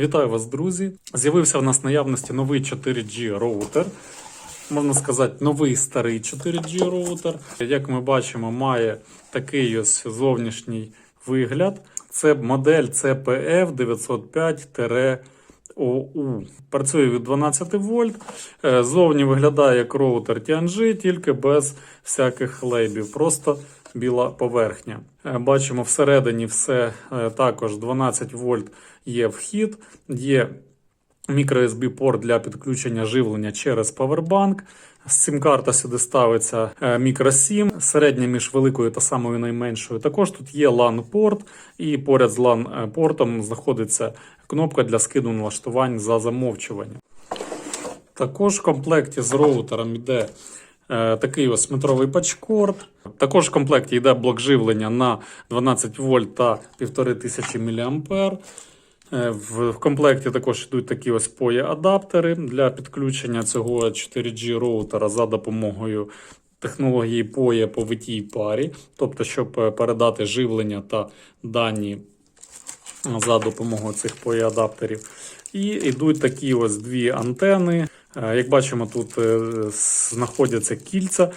Вітаю вас, друзі! З'явився в нас наявності новий 4G роутер. Можна сказати, новий старий 4G роутер. Як ми бачимо, має такий ось зовнішній вигляд. Це модель CPF 905-OU. Працює від 12 вольт. Е, Зовні виглядає як роутер TNG, тільки без всяких лейбів. Просто біла поверхня. Е, Бачимо всередині все е, також 12 вольт є вхід, є microSB порт для підключення живлення через Powerbank. Сім-карта сюди ставиться е, microSIM, середня між великою та самою найменшою. Також тут є LAN-порт, і поряд з LAN-портом знаходиться кнопка для скиду налаштувань за замовчування. Також в комплекті з роутером йде такий ось метровий пачкорд. Також в комплекті йде блок живлення на 12 вольт та 1500 мА. Е, В в комплекті також йдуть такі ось POE-адаптери для підключення цього 4G роутера за допомогою технології POE по витій парі, тобто, щоб е, передати живлення та дані за допомогою цих POE-адаптерів. І йдуть такі ось дві антени. Е, Як бачимо, тут е, знаходяться кільця.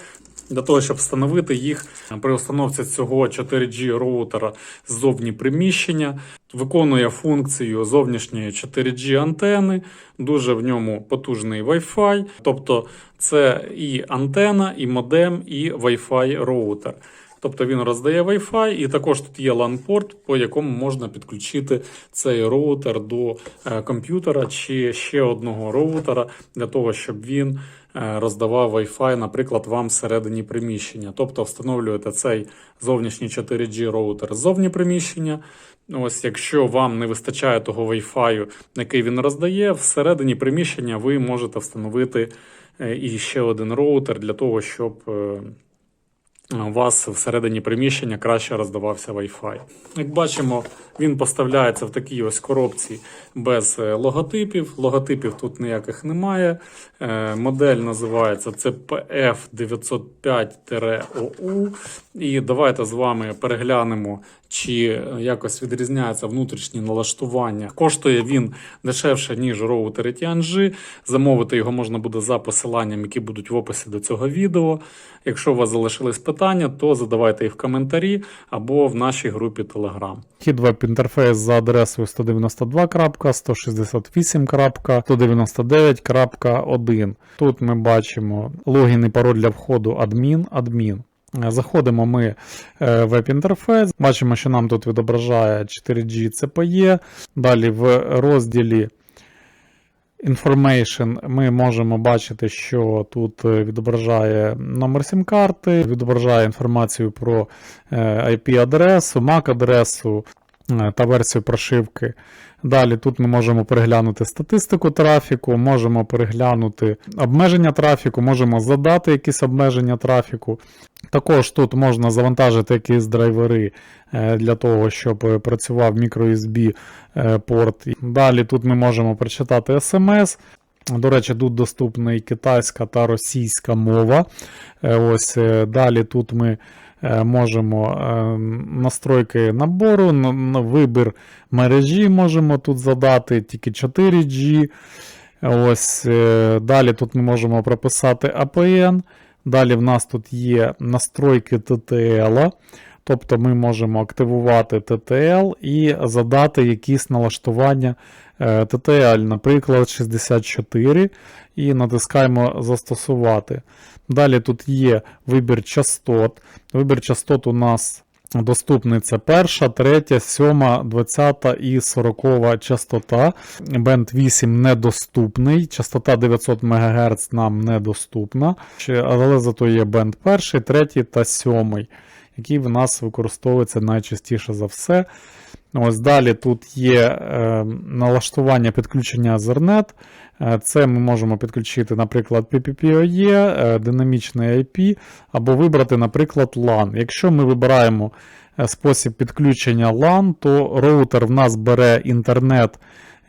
Для того, щоб встановити їх при установці цього 4G роутера ззовні приміщення, виконує функцію зовнішньої 4G антени, дуже в ньому потужний Wi-Fi, тобто це і антена, і модем, і Wi-Fi роутер. Тобто він роздає Wi-Fi, і також тут є LAN-порт, по якому можна підключити цей роутер до е, комп'ютера чи ще одного роутера для того, щоб він е, роздавав Wi-Fi, наприклад, вам всередині приміщення. Тобто встановлюєте цей зовнішній 4G роутер ззовні приміщення. Ось, якщо вам не вистачає того Wi-Fi, який він роздає, всередині приміщення ви можете встановити е, і ще один роутер для того, щоб. У вас всередині приміщення краще роздавався Wi-Fi. Як бачимо, він поставляється в такій ось коробці без е, логотипів. Логотипів тут ніяких немає. Е, Модель називається CPF 905-OU. І давайте з вами переглянемо, чи якось відрізняється внутрішнє налаштування. Коштує він дешевше, ніж роутери TNG. Замовити його можна буде за посиланням, які будуть в описі до цього відео. Якщо у вас залишились питання, то задавайте їх в коментарі або в нашій групі Telegram. Хід веб-інтерфейс за адресою 192.168.199.1. Тут ми бачимо логін і пароль для входу адмін, адмін. Заходимо ми е, в веб-інтерфейс, бачимо, що нам тут відображає 4G CPE. Далі в розділі Information ми можемо бачити, що тут е, відображає номер сім-карти, відображає інформацію про IP-адресу, MAC-адресу е, та версію прошивки. Далі тут ми можемо переглянути статистику трафіку, можемо переглянути обмеження трафіку, можемо задати якісь обмеження трафіку. Також тут можна завантажити якісь драйвери е, для того, щоб е, працював microUSB е, порт. Далі тут ми можемо прочитати SMS. До речі, тут доступна і китайська та російська мова. Е, Ось е, Далі тут ми е, можемо е, настройки набору, на- на вибір мережі можемо тут задати, тільки 4G. Ось е, Далі тут ми можемо прописати APN. Далі в нас тут є настройки TTL. Тобто ми можемо активувати TTL і задати якісь налаштування е, TTL, наприклад, 64, і натискаємо Застосувати. Далі тут є вибір частот. Вибір частот у нас доступний це перша, третя, сьома, 20 і 40 частота. Бенд 8 недоступний, частота 900 МГц нам недоступна, але зато є бенд перший, третій та сьомий, який в нас використовується найчастіше за все. Ось далі тут є е, налаштування підключення Ethernet. Е, Це ми можемо підключити, наприклад, PPPoE, е, динамічний IP, або вибрати, наприклад, LAN. Якщо ми вибираємо е, спосіб підключення LAN, то роутер в нас бере інтернет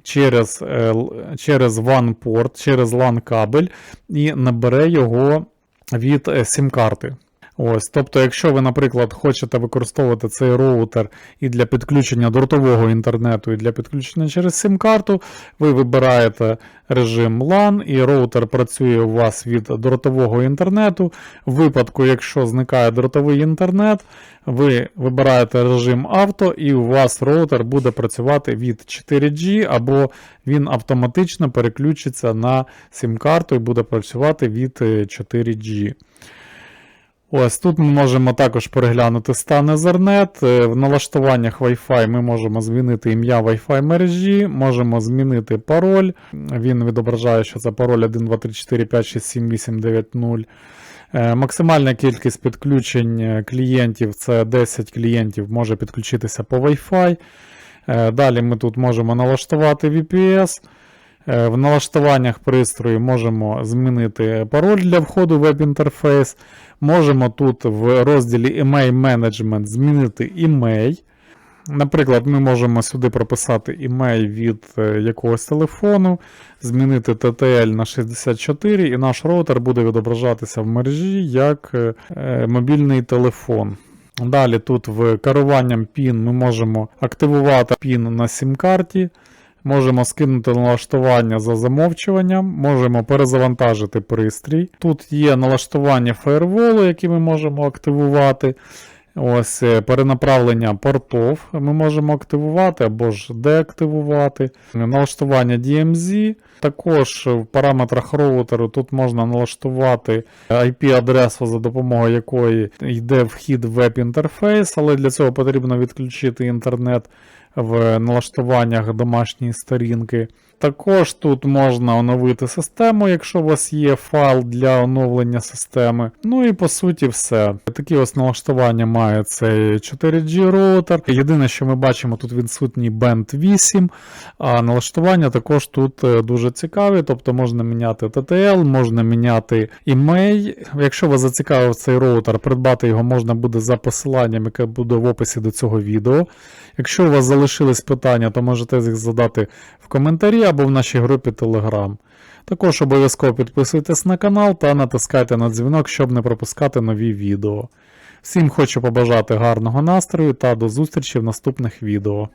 через, е, через WAN-порт, через LAN кабель і набере його від сім-карти. Ось, тобто, якщо ви, наприклад, хочете використовувати цей роутер і для підключення дротового інтернету, і для підключення через сим-карту, ви вибираєте режим LAN, і роутер працює у вас від дротового інтернету. В випадку, якщо зникає дротовий інтернет, ви вибираєте режим авто, і у вас роутер буде працювати від 4G, або він автоматично переключиться на сим-карту і буде працювати від е, 4G. Ось тут ми можемо також переглянути стан Ethernet. Е, В налаштуваннях Wi-Fi ми можемо змінити ім'я Wi-Fi мережі, можемо змінити пароль. Він відображає, що це пароль 1, 2, 3, 4, 5, 6, 7, 8, 9, 0. Е, Максимальна кількість підключень е, клієнтів це 10 клієнтів може підключитися по Wi-Fi. Е, Далі ми тут можемо налаштувати VPS. Е, В налаштуваннях пристрою можемо змінити пароль для входу в веб-інтерфейс. Можемо тут в розділі Email Management змінити імей. Наприклад, ми можемо сюди прописати імей від е, якогось телефону, змінити TTL на 64, і наш роутер буде відображатися в мережі як е, мобільний телефон. Далі тут в керуванням PIN ми можемо активувати PIN на сім-карті. Можемо скинути налаштування за замовчуванням, можемо перезавантажити пристрій. Тут є налаштування фаєрволу, які ми можемо активувати. Ось е, перенаправлення портов ми можемо активувати або ж деактивувати. Налаштування DMZ. Також в параметрах роутеру тут можна налаштувати IP-адресу, за допомогою якої йде вхід в веб-інтерфейс, але для цього потрібно відключити інтернет в налаштуваннях домашньої сторінки. Також тут можна оновити систему, якщо у вас є файл для оновлення системи. Ну і по суті все. Такі ось налаштування має цей 4G роутер. Єдине, що ми бачимо, тут відсутній Band 8, а налаштування також тут е, дуже цікаві, тобто можна міняти TTL, можна міняти імей. Якщо вас зацікавив цей роутер, придбати його можна буде за посиланням, яке буде в описі до цього відео. Якщо у вас залишились питання, то можете їх задати в коментарі або в нашій групі Telegram. Також обов'язково підписуйтесь на канал та натискайте на дзвінок, щоб не пропускати нові відео. Всім хочу побажати гарного настрою та до зустрічі в наступних відео.